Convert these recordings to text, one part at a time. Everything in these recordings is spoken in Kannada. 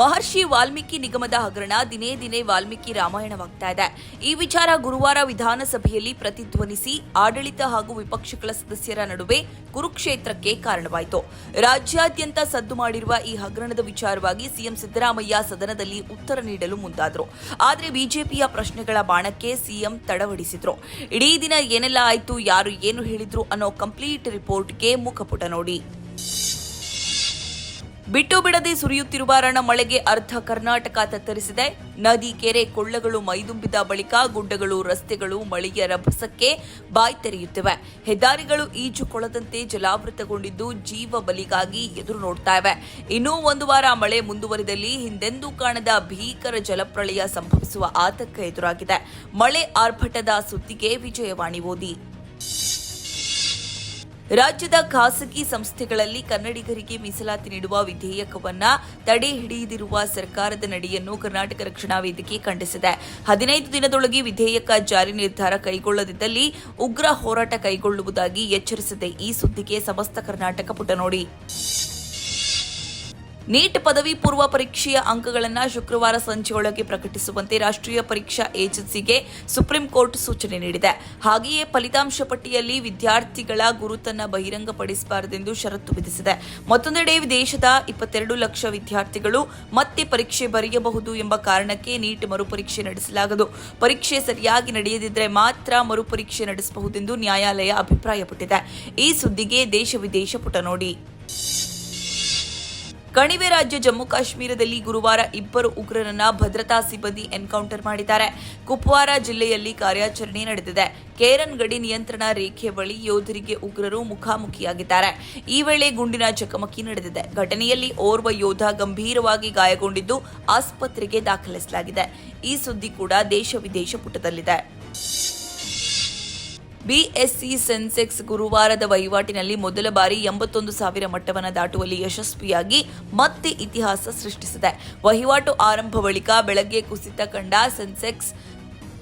ಮಹರ್ಷಿ ವಾಲ್ಮೀಕಿ ನಿಗಮದ ಹಗರಣ ದಿನೇ ದಿನೇ ವಾಲ್ಮೀಕಿ ರಾಮಾಯಣವಾಗ್ತಾ ಇದೆ. ಈ ವಿಚಾರ ಗುರುವಾರ ವಿಧಾನಸಭೆಯಲ್ಲಿ ಪ್ರತಿಧ್ವನಿಸಿ ಆಡಳಿತ ಹಾಗೂ ವಿಪಕ್ಷಗಳ ಸದಸ್ಯರ ನಡುವೆ ಕುರುಕ್ಷೇತ್ರಕ್ಕೆ ಕಾರಣವಾಯಿತು. ರಾಜ್ಯಾದ್ಯಂತ ಸದ್ದು ಮಾಡಿರುವ ಈ ಹಗರಣದ ವಿಚಾರವಾಗಿ ಸಿಎಂ ಸಿದ್ದರಾಮಯ್ಯ ಸದನದಲ್ಲಿ ಉತ್ತರ ನೀಡಲು ಮುಂದಾದರು. ಆದರೆ ಬಿಜೆಪಿಯ ಪ್ರಶ್ನೆಗಳ ಬಾಣಕ್ಕೆ ಸಿಎಂ ತಡವಡಿಸಿದ್ರು. ಇಡೀ ದಿನ ಏನೆಲ್ಲ ಆಯಿತು, ಯಾರು ಏನು ಹೇಳಿದ್ರು ಅನ್ನೋ ಕಂಪ್ಲೀಟ್ ರಿಪೋರ್ಟ್ಗೆ ಮುಖಪುಟ ನೋಡಿ. ಬಿಟ್ಟು ಬಿಡದೆ ಸುರಿಯುತ್ತಿರುವ ರಣ ಮಳೆಗೆ ಅರ್ಧ ಕರ್ನಾಟಕ ತತ್ತರಿಸಿದೆ. ನದಿ, ಕೆರೆ, ಕೊಳ್ಳಗಳು ಮೈದುಂಬಿದ ಬಳಿಕ ಗುಡ್ಡಗಳು, ರಸ್ತೆಗಳು ಮಳೆಯ ರಭಸಕ್ಕೆ ಬಾಯಿ ತೆರೆಯುತ್ತಿವೆ. ಹೆದ್ದಾರಿಗಳು ಈಜು ಕೊಳದಂತೆ ಜಲಾವೃತಗೊಂಡಿದ್ದು ಜೀವ ಬಲಿಗಾಗಿ ಎದುರು ನೋಡ್ತಾ ಇವೆ. ಇನ್ನೂ ಒಂದು ವಾರ ಮಳೆ ಮುಂದುವರಿದಲ್ಲಿ ಹಿಂದೆಂದೂ ಕಾಣದ ಭೀಕರ ಜಲಪ್ರಳಯ ಸಂಭವಿಸುವ ಆತಂಕ ಎದುರಾಗಿದೆ. ಮಳೆ ಆರ್ಭಟದ ಸುದ್ದಿಗೆ ವಿಜಯವಾಣಿ ಓದಿ. ರಾಜ್ಯದ ಖಾಸಗಿ ಸಂಸ್ಥೆಗಳಲ್ಲಿ ಕನ್ನಡಿಗರಿಗೆ ಮೀಸಲಾತಿ ನೀಡುವ ವಿಧೇಯಕವನ್ನ ತಡೆ ಹಿಡಿಯದಿರುವ ಸರ್ಕಾರದ ನಡೆಯನ್ನು ಕರ್ನಾಟಕ ರಕ್ಷಣಾ ವೇದಿಕೆ ಖಂಡಿಸಿದೆ. ಹದಿನೈದು ದಿನದೊಳಗೆ ವಿಧೇಯಕ ಜಾರಿ ನಿರ್ಧಾರ ಕೈಗೊಳ್ಳದಿದ್ದಲ್ಲಿ ಉಗ್ರ ಹೋರಾಟ ಕೈಗೊಳ್ಳುವುದಾಗಿ ಎಚ್ಚರಿಸಿದೆ. ಈ ಸುದ್ದಿಗೆ ಸಮಸ್ತ ಕರ್ನಾಟಕ ಪುಟ ನೋಡಿ. ನೀಟ್ ಪದವಿ ಪೂರ್ವ ಪರೀಕ್ಷೆಯ ಅಂಕಗಳನ್ನು ಶುಕ್ರವಾರ ಸಂಜೆಯೊಳಗೆ ಪ್ರಕಟಿಸುವಂತೆ ರಾಷ್ಟ್ರೀಯ ಪರೀಕ್ಷಾ ಏಜೆನ್ಸಿಗೆ ಸುಪ್ರೀಂ ಕೋರ್ಟ್ ಸೂಚನೆ ನೀಡಿದೆ. ಹಾಗೆಯೇ ಫಲಿತಾಂಶ ಪಟ್ಟಿಯಲ್ಲಿ ವಿದ್ಯಾರ್ಥಿಗಳ ಗುರುತನ್ನು ಬಹಿರಂಗಪಡಿಸಬಾರದೆಂದು ಷರತ್ತು ವಿಧಿಸಿದೆ. ಮತ್ತೊಂದೆಡೆ ದೇಶದ ಇಪ್ಪತ್ತೆರಡು ಲಕ್ಷ ವಿದ್ಯಾರ್ಥಿಗಳು ಮತ್ತೆ ಪರೀಕ್ಷೆ ಬರೆಯಬಹುದು ಎಂಬ ಕಾರಣಕ್ಕೆ ನೀಟ್ ಮರುಪರೀಕ್ಷೆ ನಡೆಸಲಾಗದು. ಪರೀಕ್ಷೆ ಸರಿಯಾಗಿ ನಡೆಯದಿದ್ದರೆ ಮಾತ್ರ ಮರುಪರೀಕ್ಷೆ ನಡೆಸಬಹುದೆಂದು ನ್ಯಾಯಾಲಯ ಅಭಿಪ್ರಾಯಪಟ್ಟಿದೆ. ಈ ಸುದ್ದಿಗೆ ದೇಶ ವಿದೇಶ ಪುಟ ನೋಡಿ. ಕಣಿವೆ ರಾಜ್ಯ ಜಮ್ಮು ಕಾಶ್ಮೀರದಲ್ಲಿ ಗುರುವಾರ ಇಬ್ಬರು ಉಗ್ರರನ್ನ ಭದ್ರತಾ ಸಿಬ್ಬಂದಿ ಎನ್ಕೌಂಟರ್ ಮಾಡಿದ್ದಾರೆ. ಕುಪ್ವಾರ ಜಿಲ್ಲೆಯಲ್ಲಿ ಕಾರ್ಯಾಚರಣೆ ನಡೆದಿದೆ. ಕೇರನ್ ಗಡಿ ನಿಯಂತ್ರಣ ರೇಖೆ ಬಳಿ ಯೋಧರಿಗೆ ಉಗ್ರರು ಮುಖಾಮುಖಿಯಾಗಿದ್ದಾರೆ. ಈ ವೇಳೆ ಗುಂಡಿನ ಚಕಮಕಿ ನಡೆದಿದೆ. ಘಟನೆಯಲ್ಲಿ ಓರ್ವ ಯೋಧ ಗಂಭೀರವಾಗಿ ಗಾಯಗೊಂಡಿದ್ದು ಆಸ್ಪತ್ರೆಗೆ ದಾಖಲಿಸಲಾಗಿದೆ. ಈ ಸುದ್ದಿ ಕೂಡ ದೇಶ ವಿದೇಶ ಪುಟದಲ್ಲಿದೆ. ಬಿಎಸ್ಸಿ ಸೆನ್ಸೆಕ್ಸ್ ಗುರುವಾರದ ವಹಿವಾಟಿನಲ್ಲಿ ಮೊದಲ ಬಾರಿ ಎಂಬತ್ತೊಂದು ಸಾವಿರ ಮಟ್ಟವನ್ನು ದಾಟುವಲ್ಲಿ ಯಶಸ್ವಿಯಾಗಿ ಮತ್ತೆ ಇತಿಹಾಸ ಸೃಷ್ಟಿಸಿದೆ. ವಹಿವಾಟು ಆರಂಭ ಬಳಿಕ ಬೆಳಗ್ಗೆ ಕುಸಿತ ಕಂಡ ಸೆನ್ಸೆಕ್ಸ್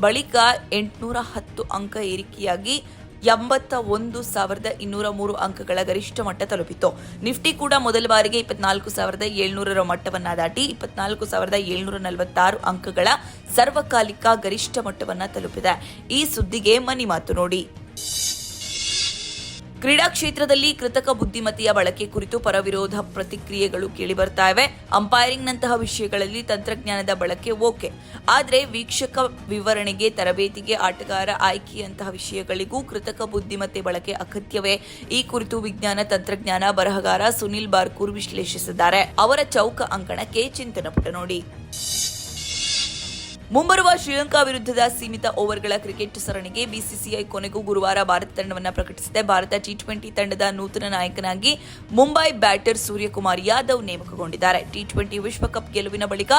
ಬಳಿಕ ಎಂಟುನೂರ ಹತ್ತು ಅಂಕ ಏರಿಕೆಯಾಗಿ ಎಂಬತ್ತ ಒಂದು ಸಾವಿರದ ಇನ್ನೂರ ಮೂರು ಅಂಕಗಳ ಗರಿಷ್ಠ ಮಟ್ಟ ತಲುಪಿತು ನಿಫ್ಟಿ ಕೂಡ ಮೊದಲ ಬಾರಿಗೆ ಇಪ್ಪತ್ನಾಲ್ಕು ಸಾವಿರದ ಏಳ್ನೂರರ ಮಟ್ಟವನ್ನ ದಾಟಿ ಇಪ್ಪತ್ನಾಲ್ಕು ಸಾವಿರದ ಏಳ್ನೂರ ನಲವತ್ತಾರು ಅಂಕಗಳ ಸರ್ವಕಾಲಿಕ ಗರಿಷ್ಠ ಮಟ್ಟವನ್ನ ತಲುಪಿದೆ. ಈ ಸುದ್ದಿಗೆ ಮನಿ ಮಾತು ನೋಡಿ. ಕ್ರೀಡಾ ಕ್ಷೇತ್ರದಲ್ಲಿ ಕೃತಕ ಬುದ್ಧಿಮತ್ತೆಯ ಬಳಕೆ ಕುರಿತು ಪರವಿರೋಧ ಪ್ರತಿಕ್ರಿಯೆಗಳು ಕೇಳಿಬರ್ತಾ ಇವೆ ಅಂಪೈರಿಂಗ್ನಂತಹ ವಿಷಯಗಳಲ್ಲಿ ತಂತ್ರಜ್ಞಾನದ ಬಳಕೆ ಓಕೆ. ಆದರೆ ವೀಕ್ಷಕ ವಿವರಣೆಗೆ ತರಬೇತಿಗೆ ಆಟಗಾರ ಆಯ್ಕೆಯಂತಹ ವಿಷಯಗಳಿಗೂ ಕೃತಕ ಬುದ್ಧಿಮತ್ತೆ ಬಳಕೆ ಅಗತ್ಯವೇ. ಈ ಕುರಿತು ವಿಜ್ಞಾನ ತಂತ್ರಜ್ಞಾನ ಬರಹಗಾರ ಸುನಿಲ್ ಬಾರ್ಕೂರ್ ವಿಶ್ಲೇಷಿಸಿದ್ದಾರೆ. ಅವರ ಚೌಕ ಅಂಕಣಕ್ಕೆ ಚಿಂತನ ಪುಟ ನೋಡಿ. ಮುಂಬರುವ ಶ್ರೀಲಂಕಾ ವಿರುದ್ಧದ ಸೀಮಿತ ಓವರ್ಗಳ ಕ್ರಿಕೆಟ್ ಸರಣಿಗೆ ಬಿಸಿಸಿಐ ಕೊನೆಗೂ ಗುರುವಾರ ಭಾರತ ತಂಡವನ್ನು ಪ್ರಕಟಿಸಿದೆ. ಭಾರತ ಟಿ ಟ್ವೆಂಟಿ ತಂಡದ ನೂತನ ನಾಯಕನಾಗಿ ಮುಂಬೈ ಬ್ಯಾಟರ್ ಸೂರ್ಯಕುಮಾರ್ ಯಾದವ್ ನೇಮಕಗೊಂಡಿದ್ದಾರೆ. ಟಿ ಟ್ವೆಂಟಿ ವಿಶ್ವಕಪ್ ಗೆಲುವಿನ ಬಳಿಕ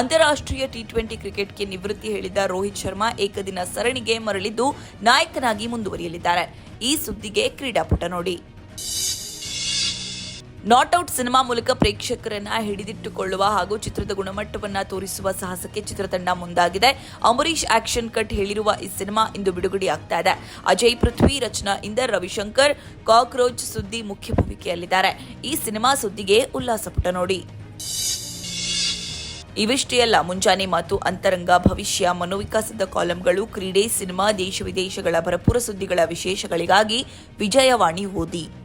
ಅಂತಾರಾಷ್ಟ್ರೀಯ ಟಿ ಟ್ವೆಂಟಿ ಕ್ರಿಕೆಟ್ಗೆ ನಿವೃತ್ತಿ ಹೇಳಿದ ರೋಹಿತ್ ಶರ್ಮಾ ಏಕದಿನ ಸರಣಿಗೆ ಮರಳಿದ್ದು ನಾಯಕನಾಗಿ ಮುಂದುವರಿಯಲಿದ್ದಾರೆ. ಈ ಸುದ್ದಿಗೆ ಕ್ರೀಡಾಪುಟ ನೋಡಿ. ನಾಟ್ಔಟ್ ಸಿನಿಮಾ ಮೂಲಕ ಪ್ರೇಕ್ಷಕರನ್ನ ಹಿಡಿದಿಟ್ಟುಕೊಳ್ಳುವ ಹಾಗೂ ಚಿತ್ರದ ಗುಣಮಟ್ಟವನ್ನ ತೋರಿಸುವ ಸಾಹಸಕ್ಕೆ ಚಿತ್ರತಂಡ ಮುಂದಾಗಿದೆ. ಅಂಬರೀಷ್ ಆಕ್ಷನ್ ಕಟ್ ಹೇಳಿರುವ ಈ ಸಿನಿಮಾ ಇಂದು ಬಿಡುಗಡೆಯಾಗ್ತಾ ಇದೆ. ಅಜಯ್ ಪೃಥ್ವಿ, ರಚನಾ ಇಂದರ್, ರವಿಶಂಕರ್, ಕಾಕ್ರೋಚ್ ಸುದ್ದಿ ಮುಖ್ಯ ಭೂಮಿಕೆಯಲ್ಲಿದ್ದಾರೆ. ಈ ಸಿನಿಮಾ ಸುದ್ದಿಗೆ ಉಲ್ಲಾಸ ಪುಟ ನೋಡಿ. ಇವಿಷ್ಟೇ ಅಲ್ಲ, ಮುಂಜಾನೆ ಮಾತು, ಅಂತರಂಗ, ಭವಿಷ್ಯ, ಮನೋವಿಕಾಸದ ಕಾಲಂಗಳು, ಕ್ರೀಡೆ, ಸಿನಿಮಾ, ದೇಶ ವಿದೇಶಗಳ ಭರಪೂರ ಸುದ್ದಿಗಳ ವಿಶೇಷಗಳಿಗಾಗಿ ವಿಜಯವಾಣಿ ಓದಿ.